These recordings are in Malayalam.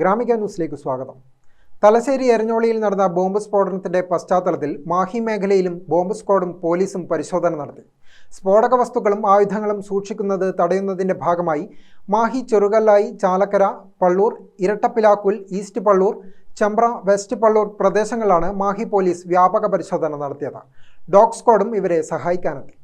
ഗ്രാമിക ന്യൂസിലേക്ക് സ്വാഗതം. തലശ്ശേരി എരഞ്ഞോളിയിൽ നടന്ന ബോംബ് സ്ഫോടനത്തിന്റെ പശ്ചാത്തലത്തിൽ മാഹി മേഖലയിലും ബോംബ് സ്ക്വാഡും പോലീസും പരിശോധന നടത്തി. സ്ഫോടക വസ്തുക്കളും ആയുധങ്ങളും സൂക്ഷിക്കുന്നത് തടയുന്നതിന്റെ ഭാഗമായി മാഹി ചെറുകല്ലായി ചാലക്കര പള്ളൂർ ഇരട്ടപ്പിലാക്കുൽ ഈസ്റ്റ് പള്ളൂർ ചെമ്പ്ര വെസ്റ്റ് പള്ളൂർ പ്രദേശങ്ങളിലാണ് മാഹി പോലീസ് വ്യാപക പരിശോധന നടത്തിയത്. ഡോഗ് സ്ക്വാഡും ഇവരെ സഹായിക്കാനെത്തി.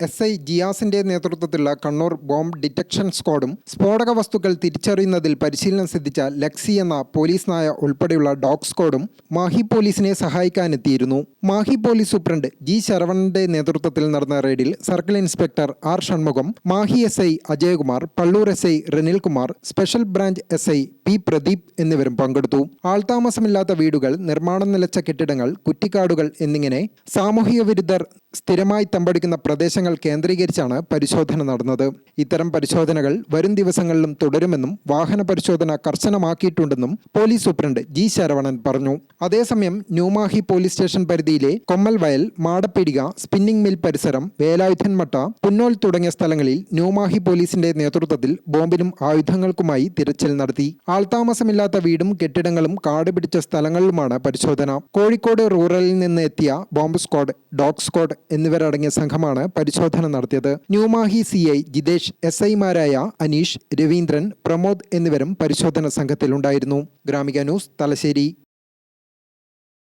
എസ് ഐ ജിയാസിന്റെ നേതൃത്വത്തിലുള്ള കണ്ണൂർ ബോംബ് ഡിറ്റക്ഷൻ സ്ക്വാഡും സ്ഫോടക വസ്തുക്കൾ തിരിച്ചറിയുന്നതിൽ പരിശീലനം സിദ്ധിച്ച ലക്സി എന്ന പോലീസ് നായ ഉൾപ്പെടെയുള്ള ഡോഗ് സ്ക്വാഡും മാഹി പോലീസിനെ സഹായിക്കാനെത്തിയിരുന്നു. മാഹി പോലീസ് സൂപ്രണ്ട് ജി ശരവണന്റെ നേതൃത്വത്തിൽ നടന്ന റെയ്ഡിൽ circle inspector R Shanmugham Mahe S I Ajayakumar Pallur S I Ranilkumar special branch S I P Pradeep എന്നിവരും പങ്കെടുത്തു. ആൾതാമസമില്ലാത്ത വീടുകൾ നിർമ്മാണം നിലച്ച കെട്ടിടങ്ങൾ കുറ്റിക്കാടുകൾ എന്നിങ്ങനെ സാമൂഹിക വിരുദ്ധർ സ്ഥിരമായി തമ്പടിക്കുന്ന പ്രദേശങ്ങൾ കേന്ദ്രീകരിച്ചാണ് പരിശോധന നടന്നത്. ഇത്തരം പരിശോധനകൾ വരും ദിവസങ്ങളിലും തുടരുമെന്നും വാഹന പരിശോധന കർശനമാക്കിയിട്ടുണ്ടെന്നും പോലീസ് സൂപ്രണ്ട് ജി ശരവണൻ പറഞ്ഞു. അതേസമയം ന്യൂമാഹി പോലീസ് സ്റ്റേഷൻ പരിധിയിലെ കൊമ്മൽവയൽ മാടപ്പിടിക സ്പിന്നിംഗ് മിൽ പരിസരം വേലായുധൻമട്ട പുന്നോൽ തുടങ്ങിയ സ്ഥലങ്ങളിൽ ന്യൂമാഹി പോലീസിന്റെ നേതൃത്വത്തിൽ ബോംബിനും ആയുധങ്ങൾക്കുമായി തിരച്ചിൽ നടത്തി. ആൾതാമസമില്ലാത്ത വീടും കെട്ടിടങ്ങളും കാട് പിടിച്ച സ്ഥലങ്ങളിലുമാണ് പരിശോധന. കോഴിക്കോട് റൂറലിൽ നിന്ന് എത്തിയ ബോംബ് സ്ക്വാഡ് ഡോഗ് സ്ക്വാഡ് എന്നിവരടങ്ങിയ സംഘമാണ് പരിശോധന നടത്തിയത്. New Mahe C I Jithesh S ഐമാരായ അനീഷ് രവീന്ദ്രൻ പ്രമോദ് എന്നിവരും പരിശോധന സംഘത്തിലുണ്ടായിരുന്നു. ഗ്രാമിക ന്യൂസ് തലശ്ശേരി.